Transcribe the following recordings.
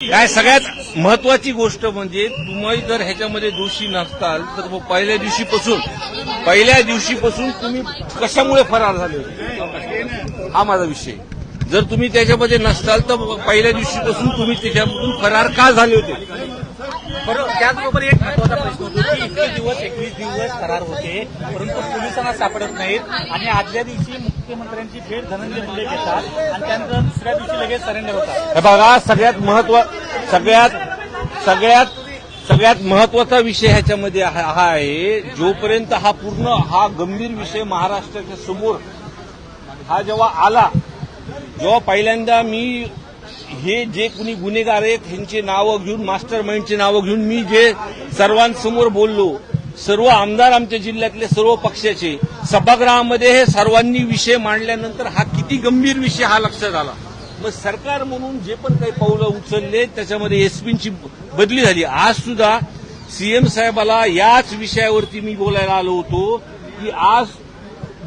काय सगळ्यात महत्वाची गोष्ट म्हणजे तुम्ही जर ह्याच्यामध्ये दोषी नसताल तर मग पहिल्या दिवशीपासून पहिल्या दिवशीपासून तुम्ही कशामुळे फरार झाले? हा माझा विषय. जर तुम्ही त्याच्यामध्ये नसताल तर पहिल्या दिवशीपासून तुम्ही त्याच्यामधून फरार का झाले होते? बरोबर त्याचबरोबर एक महत्त्वाचा प्रश्न होतो की इतके दिवस एकवीस दिवस फरार होते परंतु पोलिसांना सापडत नाहीत आणि आदल्या दिवशी मुख्यमंत्र्यांची भेट धनंजय मुंडे घेतात आणि त्यानंतर दुसऱ्या दिवशी लगेच सरेंडर होतात. हे बघा सगळ्यात महत्त्व सगळ्यात सगळ्यात सगळ्यात महत्त्वाचा विषय ह्याच्यामध्ये हा हा आहे. जोपर्यंत हा पूर्ण हा गंभीर विषय महाराष्ट्राच्या समोर हा जेव्हा आला जेव्हा पहिल्यांदा मी हे जे कुणी गुन्हेगार आहेत ह्यांची नावं घेऊन मास्टर माइंडची नावं घेऊन मी जे सर्वांसमोर बोललो सर्व आमदार आमच्या जिल्ह्यातले सर्व पक्षाचे सभागृहामध्ये हे सर्वांनी विषय मांडल्यानंतर हा किती गंभीर विषय हा लक्षात आला. मग सरकार म्हणून जे पण काही पावलं उचलले त्याच्यामध्ये एसपींची बदली झाली. आज सुद्धा सीएम साहेबाला याच विषयावरती मी बोलायला आलो होतो की आज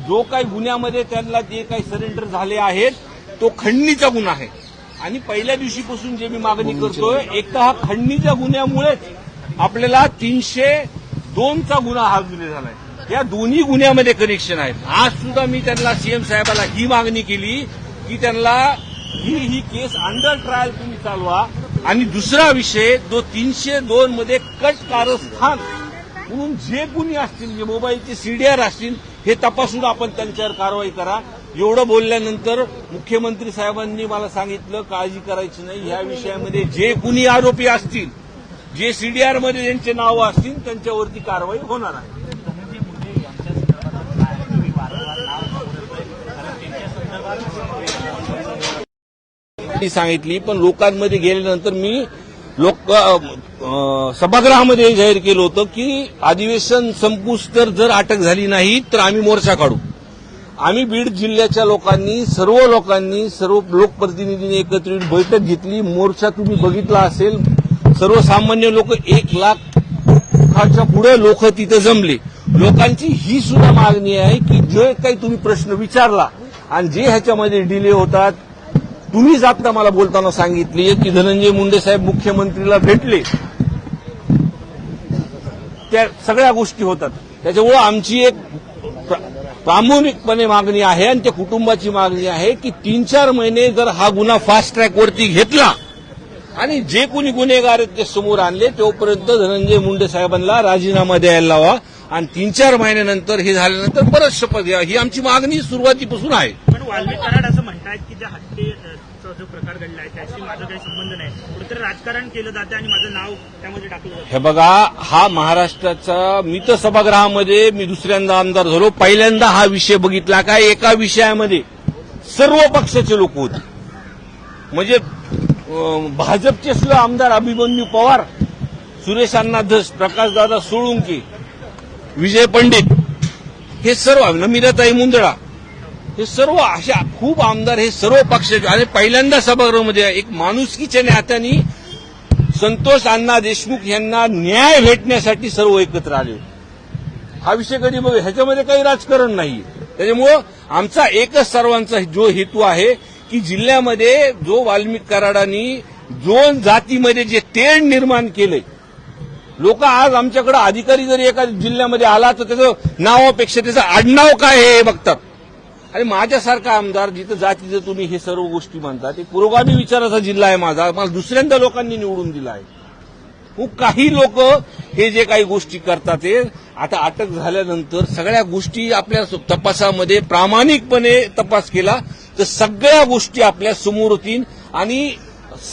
जो काही गुन्ह्यामध्ये त्यांना जे काही सरेंडर झाले आहेत तो खंडणीचा गुन्हा आहे. आणि पहिल्या दिवशीपासून जे मी मागणी करतोय एक तर हा खंडणीच्या गुन्ह्यामुळेच आपल्याला तीनशे दोनचा गुन्हा हा गुन्हे झालाय. या दोन्ही गुन्ह्यामध्ये कनेक्शन आहेत. आज सुद्धा मी त्यांना सीएम साहेबाला ही मागणी केली की त्यांना ही ही केस अंडर ट्रायल तुम्ही चालवा. आणि दुसरा विषय जो तीनशे दोन मध्ये कट कारस्थान म्हणून जे गुन्हे असतील जे मोबाईलचे सीडीआर असतील हे तपासून आपण त्यांच्यावर कारवाई करा. एवढं बोलल्यानंतर मुख्यमंत्री साहेबांनी मला सांगितलं काळजी करायची नाही. या विषयामध्ये जे कुणी आरोपी असतील जे सीडीआरमध्ये ज्यांचे नावं असतील त्यांच्यावरती कारवाई होणार आहे. ती सांगितली पण लोकांमध्ये गेल्यानंतर मी लोक सभागृहामध्ये जाहीर केलं होतं की अधिवेशन संपूस तर जर अटक झाली नाही तर आम्ही मोर्चा काढू. आम्ही बीड जिल्ह्याच्या लोकांनी सर्व लोकांनी सर्व लोकप्रतिनिधींनी एकत्रित बैठक घेतली. मोर्चा तुम्ही बघितला असेल सर्वसामान्य लोक एक लाखाच्या पुढे लोक तिथे जमले. लोकांची ही सुद्धा मागणी आहे की जे काही तुम्ही प्रश्न विचारला आणि जे ह्याच्यामध्ये डिले होतात तुम्हीच आता मला बोलताना सांगितली की धनंजय मुंडे साहेब मुख्यमंत्रीला भेटले. त्या सगळ्या गोष्टी होतात. त्याच्यामुळं आमची एक प्रा- प्रामाणिकपणे मागणी आहे आणि त्या कुटुंबाची मागणी आहे की तीन चार महिने जर हा गुन्हा फास्ट ट्रॅकवरती घेतला आणि जे कोणी गुन्हेगार आहेत ते समोर आणले तोपर्यंत धनंजय मुंडे साहेबांना राजीनामा द्यायला लावा. आणि तीन चार महिन्यानंतर हे झाल्यानंतर परत शपथ घ्या. ही आमची मागणी सुरुवातीपासून आहे. पण वाल्मिक कराड असं म्हणतायत की ज्या हत्येचा जो प्रकार घडला आहे त्याशी माझा काही संबंध नाही. कुठेतरी राजकारण केलं जाते आणि माझं नाव त्यामध्ये टाकलं जातं हे बघा हा महाराष्ट्राचा मी तर सभागृहामध्ये मी दुसऱ्यांदा आमदार झालो. पहिल्यांदा हा विषय बघितला काय एका विषयामध्ये सर्व पक्षाचे लोक होते. म्हणजे भाजपचे सुद्धा आमदार अभिमन्यू पवार सुरेश अण्णा धस प्रकाशदादा सोळुंके विजय पंडित हे सर्व नमिराताई मुंदळा हे सर्व अशा खूप आमदार हे सर्व पक्ष आणि पहिल्यांदा सभागृहामध्ये एक माणुसकीच्या नात्याने संतोष अण्णा देशमुख यांना न्याय भेटण्यासाठी सर्व एकत्र आले. हा विषय कधी बघ? ह्याच्यामध्ये काही राजकारण नाही त्याच्यामुळं आमचा एकच सर्वांचा जो हेतू आहे की जिल्ह्यामध्ये जो वाल्मिक कराडांनी दोन जातीमध्ये जे तेढ निर्माण केलंय लोक आज आमच्याकडे अधिकारी जरी एका जिल्ह्यामध्ये आला तर त्याचं नावापेक्षा त्याचं आडनाव काय हे बघतात. आणि माझ्यासारखा आमदार जिथं जातीचं तुम्ही हे सर्व गोष्टी म्हणता ते पुरोगामी विचाराचा जिल्हा आहे माझा. मला दुसऱ्यांदा लोकांनी निवडून दिला आहे. खूप काही लोक हे जे काही गोष्टी करतात ते आता अटक झाल्यानंतर सगळ्या गोष्टी आपल्या तपासामध्ये प्रामाणिकपणे तपास केला. तर सगळ्या गोष्टी आपल्यासमोर होतील आणि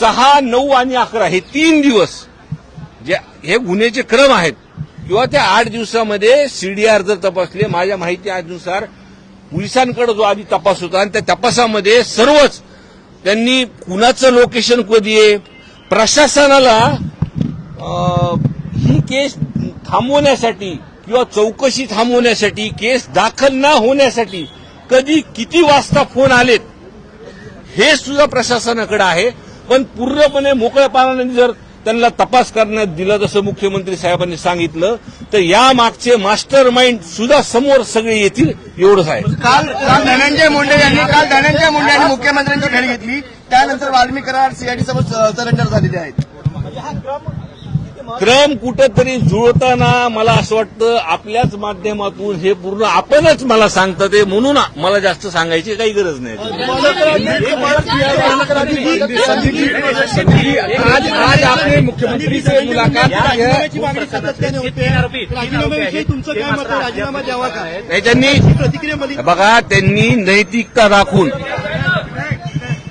सहा नऊ आणि अकरा हे तीन दिवस जे हे गुन्ह्याचे क्रम आहेत. किंवा त्या आठ दिवसामध्ये सीडीआर जर तपासले माझ्या माहितीनुसार पोलिसांकडे जो आधी तपास होता आणि त्या तपासामध्ये सर्वच त्यांनी कुणाचं लोकेशन कधी आहे प्रशासनाला ही केस थांबवण्यासाठी किंवा चौकशी थांबवण्यासाठी केस दाखल न होण्यासाठी कधी किती वाजता फोन आलेत हे सुद्धा प्रशासनाकडे आहे. पण पूर्णपणे मोकळ्यापणाने जर त्यांना तपास करण्यात दिला जसं मुख्यमंत्री साहेबांनी सांगितलं तर या मागचे मास्टर माइंड सुद्धा समोर सगळे येतील एवढंच आहे. काल काल धनंजय मुंडे यांनी काल धनंजय मुंडे यांनी मुख्यमंत्र्यांची भेट घेतली. त्यानंतर वाल्मी करार सीआयडी समोर सरेंडर झालेले आहेत क्रम कुठंतरी जुळताना मला असं वाटतं आपल्याच माध्यमातून हे पूर्ण आपणच मला सांगतं ते म्हणून मला जास्त सांगायची काही गरज नाही आज आज आपने मुख्यमंत्री से मुलाकात है त्यांनी प्रतिक्रियेमध्ये बघा त्यांनी नैतिकता राखून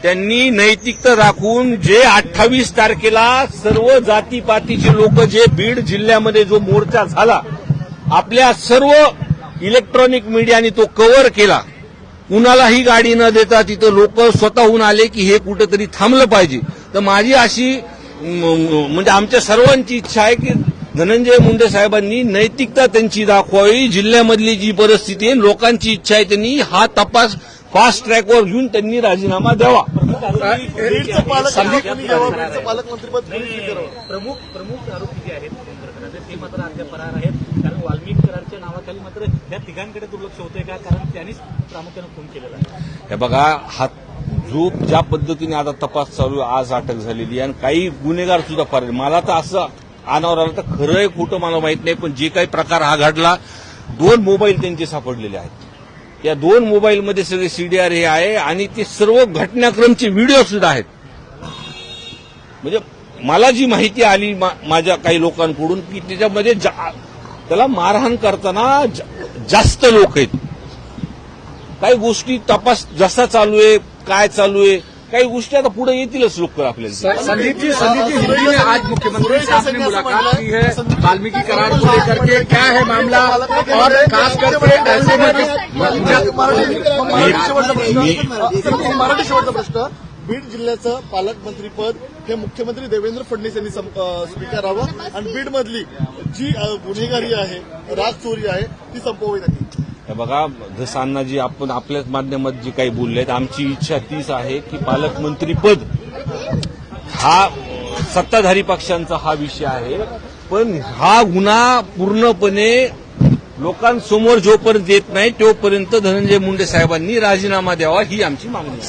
त्यांनी नैतिकता राखून जे अठ्ठावीस तारखेला सर्व जातीपातीचे लोक जे बीड जिल्ह्यामध्ये जो मोर्चा झाला आपल्या सर्व इलेक्ट्रॉनिक मीडियाने तो कव्हर केला. कुणालाही गाडी न देता तिथं लोक स्वतःहून आले की हे कुठंतरी थांबलं पाहिजे. तर माझी अशी म्हणजे आमच्या सर्वांची इच्छा आहे की धनंजय मुंडे साहेबांनी नैतिकता त्यांची दाखवावी. जिल्ह्यामधली जी परिस्थिती आहे लोकांची इच्छा आहे त्यांनी हा तपास फास्ट ट्रॅकवर घेऊन त्यांनी राजीनामा द्यावा. प्रमुख प्रमुख आरोपी जे आहेत ते मात्र अद्याप फरार आहेत. कारण वाल्मिकी करारच्या नावाखाली मात्र या तिघांकडे दुर्लक्ष होतंय का? कारण त्यांनीच प्रामुख्याने खून केलेला आहे. हे बघा हा जो ज्या पद्धतीने आता तपास चालू आज अटक झालेली आहे. आणि काही गुन्हेगार सुद्धा फार. मला तर असं अनावर आलं तर खरं आहे खोटं मला माहीत नाही पण जे काही प्रकार हा घडला दोन मोबाईल त्यांचे सापडलेले आहेत. या दोन मोबाईलमध्ये सगळे सीडीआर हे आहे आणि ते सर्व घटनाक्रमचे व्हिडिओ सुद्धा आहेत. म्हणजे मला जी माहिती आली मा- माझ्या काही लोकांकडून की त्याच्यामध्ये जा- त्याला मारहाण करताना जास्त लोक आहेत. काही गोष्टी तपास जसा चालू आहे काय चालू आहे काही गोष्टी आता पुढे येतीलच लोक आपल्याला. संदीप जी संदीप जी हिंदी में आज मुख्यमंत्री से आपने मुलाकात की है वाल्मीकि करार को लेकर के क्या है मामला और खास करके ऐसे में जो- मराठी शेवटचा मी- प्रश्न बीड जिल्ह्याचं पालकमंत्रीपद हे मुख्यमंत्री देवेंद्र फडणवीस यांनी स्वीकारावं. आणि बीडमधली जी गुन्हेगारी आहे राज चोरी आहे ती संपवावी लागेल. हे बघा जसं आपण आपल्याच माध्यमात जी काही बोलले आहेत आमची इच्छा तीच आहे की पालकमंत्री पद हा सत्ताधारी पक्षांचा हा विषय आहे. पण हा गुन्हा पूर्णपणे लोकांसमोर जोपर्यंत येत नाही तोपर्यंत धनंजय मुंडे साहेबांनी राजीनामा द्यावा ही आमची मागणी